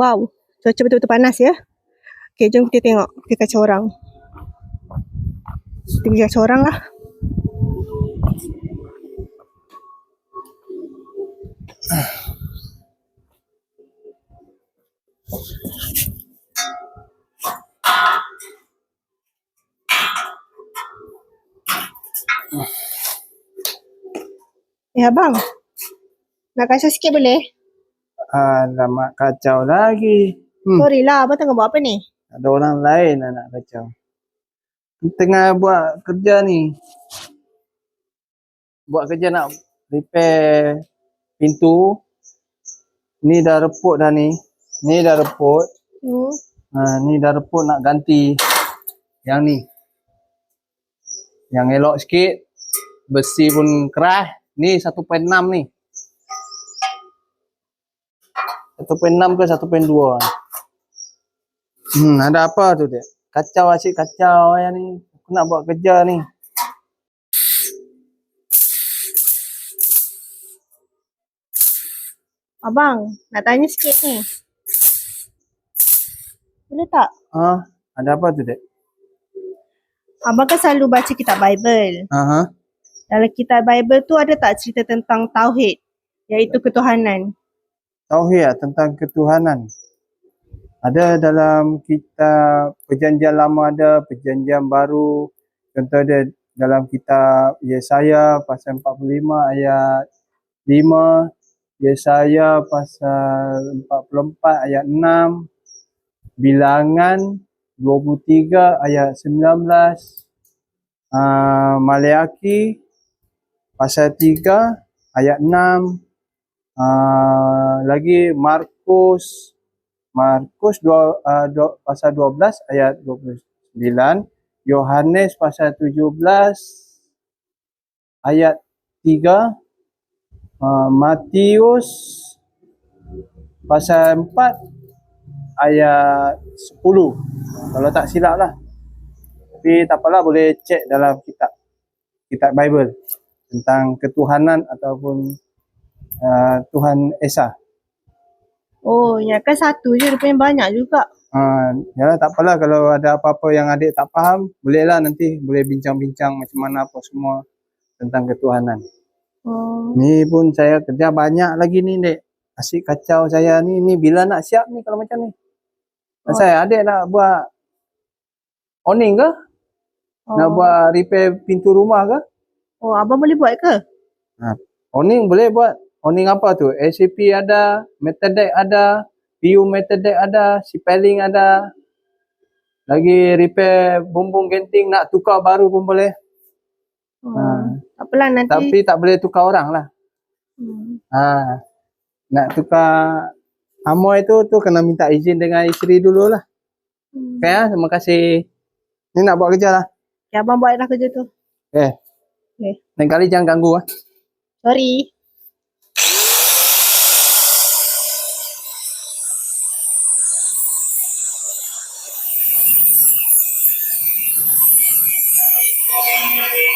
Wow, cuaca betul-betul panas ya. Okay, jom kita tengok kita kacau orang. Kita kacau orang lah. Eh abang, nak kacau sikit boleh? Alamak kacau lagi. Hmm, Sorry lah, abang tengah buat apa ni? ada orang lain yang nak kacau. Tengah buat kerja ni. Buat kerja nak repair pintu. Ni dah reput dah ni. Ni dah reput. Hmm. Ha, ni dah reput nak ganti. Yang ni. Yang elok sikit. Besi pun keras. Ni 1.6 ni. 1.6 ke 1.2 Hmm, ada apa tu dia? Kacau asyik kacau yang ni. Aku nak buat kerja ni. Abang, nak tanya sikit ni. Boleh tak? Ha? Ada apa tu dek? Abang kan selalu baca kitab Bible. Aha. Dalam kitab Bible tu ada tak cerita tentang Tauhid? Iaitu ketuhanan. Tauhid lah tentang ketuhanan. Ada dalam kitab perjanjian lama ada, perjanjian baru. Contoh dia dalam kitab Yesaya pasal 45 ayat 5. Yesaya pasal 44 ayat 6. Bilangan 23 ayat 19. Uh, Maleaki pasal 3 ayat 6. Uh, lagi Markus Markus 2 uh, dua, pasal 12 ayat 29, Yohanes pasal 17 ayat 3, uh, Matius pasal 4 ayat 10. Kalau tak silap lah. Tapi tak apalah boleh cek dalam kitab kitab Bible tentang ketuhanan ataupun uh, Tuhan Esa. Oh, ya kan satu je. Rupanya banyak juga. Ha, yalah tak apalah kalau ada apa-apa yang adik tak faham, bolehlah nanti boleh bincang-bincang macam mana apa semua tentang ketuhanan. Oh. Ni pun saya kerja banyak lagi ni dek. Asyik kacau saya ni, ni bila nak siap ni kalau macam ni. Oh. Saya adik nak buat awning ke? oh. Nak buat repair pintu rumah ke? Oh, abang boleh buat ke? Awning boleh buat. Awning apa tu? SCP ada, Metadeck ada, PU Metadeck ada, Sipeling ada. Lagi repair bumbung genting nak tukar baru pun boleh. Oh. Ha. Tak apalah nanti. Tapi tak boleh tukar orang lah. Hmm. Ha. Nak tukar amoy tu tu kena minta izin dengan isteri dulu lah. Hmm. Okay, ha? terima kasih. Ni nak buat kerja lah. Okay, abang buatlah kerja tu. Eh, Okay. lain kali jangan ganggu ah. Sorry. Amen.